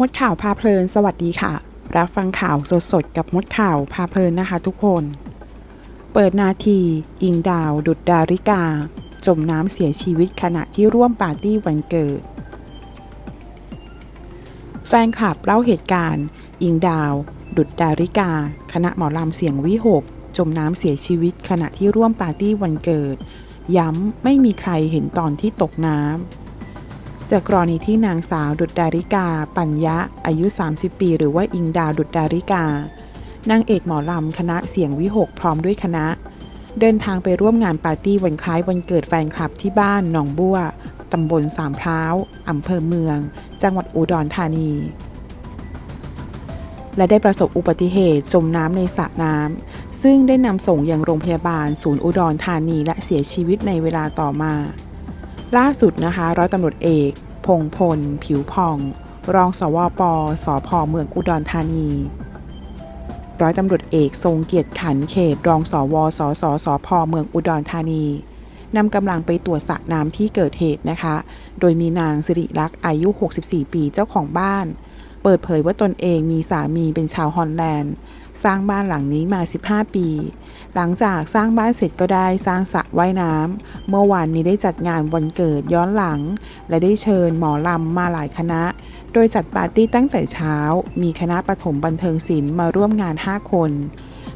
มดข่าวพาเพลิน สวัสดีค่ะ รับฟังข่าวสดๆ กับมดข่าวพาเพลินนะคะทุกคน เปิดนาทียิงดาว ดุดดาริกา จมน้ำเสียชีวิตขณะที่ร่วมปาร์ตี้วันเกิด แฟนคลับเล่าเหตุการณ์ยิงดาว ดุดดาริกา คณะหมอลำเสียงวิหก จมน้ำเสียชีวิตขณะที่ร่วมปาร์ตี้วันเกิด ย้ำไม่มีใครเห็นตอนที่ตกน้ำ จากกรณีที่นางสาวดุดดาริกา ปัญญะ อายุ 30 ปี หรือว่าอิงดาวดุดดาริกานางเอกหมอลำคณะเสียงวิหกพร้อมด้วยคณะ เดินทางไปร่วมงานปาร์ตี้วันคล้ายวันเกิดแฟนคลับที่บ้านหนองบัวตำบลสามพร้าวอำเภอเมือง จังหวัดอุดรธานี และได้ประสบอุบัติเหตุจมน้ำในสระน้ำซึ่งได้นำส่งยังโรงพยาบาลศูนย์อุดรธานีและเสียชีวิตในเวลาต่อมา ล่าสุดนะคะร้อยตำรวจเอก พงพล ผิวพอง รองสวปสพเมืองอุดรธานีร้อยตำรวจเอกทรงเกียรติขันเขตรองสวสสสพเมืองอุดรธานีนำกำลังไปตรวจสระน้ำที่เกิดเหตุนะคะ โดยมีนางสิริลักษ์อายุ 64 ปีเจ้าของบ้าน เปิดเผยว่าตนเองมีสามีเป็นชาวฮอลแลนด์ สร้างบ้านหลังนี้มา 15 ปี หลังจากสร้างบ้านเสร็จก็ได้สร้างสระว่ายน้ำ เมื่อวานนี้ได้จัดงานวันเกิดย้อนหลัง และได้เชิญหมอลำมาหลายคณะ โดยจัดปาร์ตี้ตั้งแต่เช้า มีคณะปฐมบันเทิงศิลป์มาร่วมงาน 5 คน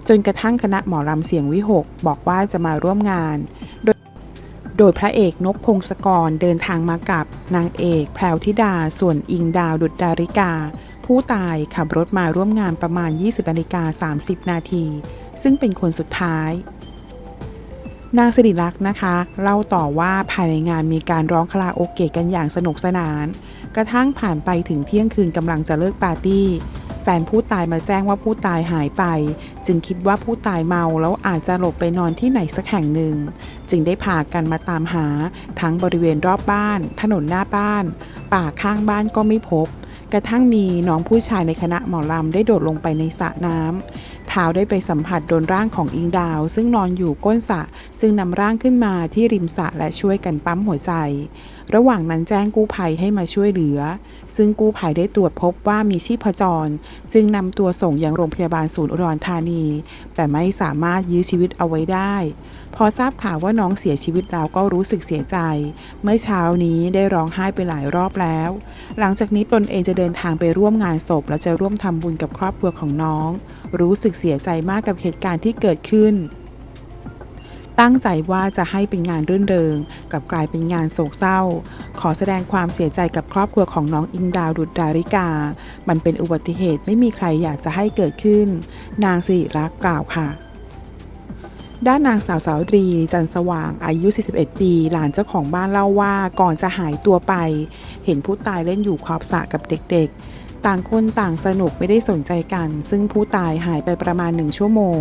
จนกระทั่งคณะหมอลำเสียงวิหกบอกว่าจะมาร่วมงานโดยโดยพระเอกนกพงศกรเดินทางมากับนางเอกแพรวธิดาส่วนอิงดาวดุดดาริกา ผู้ตายขับรถมาร่วมงานประมาณ 20นาฬิกา30 นาที ซึ่งเป็นคนสุดท้าย นางสิริลักษ์นะคะ เล่าต่อว่าภายในงานมีการร้องคาราโอเกะกันอย่างสนุกสนาน กระทั่งผ่านไปถึงเที่ยงคืนกำลังจะเลิกปาร์ตี้แฟนผู้ตายมาแจ้งว่าผู้ตายหายไป จึงคิดว่าผู้ตายเมาแล้วอาจจะหลบไปนอนที่ไหนสักแห่งหนึ่ง จึงได้พากันมาตามหา ทั้งบริเวณรอบบ้าน ถนนหน้าบ้าน ป่าข้างบ้านก็ไม่พบ กระทั่งมีน้องผู้ชายในคณะหมอลำได้โดดลงไปในสระน้ำ ท้าได้ไปสัมผัสโดนร่างของอิงดาว ซึ่งนอนอยู่ก้นสระจึงนำร่างขึ้นมาที่ริมสระและช่วยกันปั๊มหัวใจ ระหว่างนั้นแจ้งกู้ภัยให้มาช่วยเหลือ ซึ่งกู้ภัยได้ตรวจพบว่ามีชีพจร จึงนำตัวส่งยังโรงพยาบาลศูนย์อุดรธานี แต่ไม่สามารถยื้อชีวิตเอาไว้ได้ พอทราบข่าวว่าน้องเสียชีวิตแล้วก็รู้สึกเสียใจ เมื่อเช้านี้ได้ร้องไห้ไปหลายรอบแล้ว หลังจากนี้ตนเองจะเดินทางไปร่วมงานศพและจะร่วมทำบุญกับครอบครัวของน้อง รู้สึกเสียใจมากกับเหตุการณ์ที่เกิดขึ้น ตั้งใจว่าจะให้เป็นงานรื่นเริง กับกลายเป็นงานโศกเศร้า ขอแสดงความเสียใจกับครอบครัวของน้องอิงดาวดุดดาริกา มันเป็นอุบัติเหตุไม่มีใครอยากจะให้เกิดขึ้น นางสิริรักษ์กล่าวค่ะด้านนางสาวสาวตรี จันสว่างอายุ 41 ปี หลานเจ้าของบ้านเล่าว่าก่อนจะหายตัวไป เห็นผู้ตายเล่นอยู่ขอบสระกับเด็กๆ ต่างคนต่างสนุกไม่ได้สนใจกัน ซึ่งผู้ตายหายไปประมาณหนึ่งชั่วโมง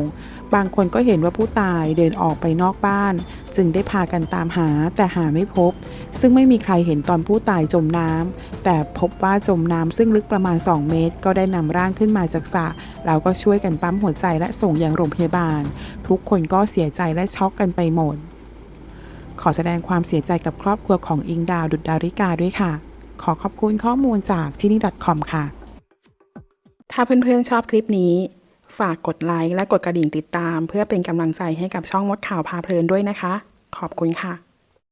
บางคนก็เห็นว่าผู้ตายเดินออกไปนอกบ้าน จึงได้พากันตามหาแต่หาไม่พบ ซึ่งไม่มีใครเห็นตอนผู้ตายจมน้ำแต่พบว่าจมน้ำซึ่งลึกประมาณ 2 เมตร ก็ได้นำร่างขึ้นมาจากสระแล้วก็ช่วยกันปั๊มหัวใจและส่งยังโรงพยาบาล ทุกคนก็เสียใจและช็อกกันไปหมด ขอแสดงความเสียใจกับครอบครัวของอิงดาวดุดดาริกาด้วยค่ะ ขอขอบคุณข้อมูลจากที่นี่ .com ค่ะ ถ้าเพื่อนๆชอบคลิปนี้ ฝากกดไลค์และกดกระดิ่งติดตาม เพื่อเป็นกำลังใจให้กับช่องมดข่าวพาเพลินด้วยนะคะ ขอบคุณค่ะ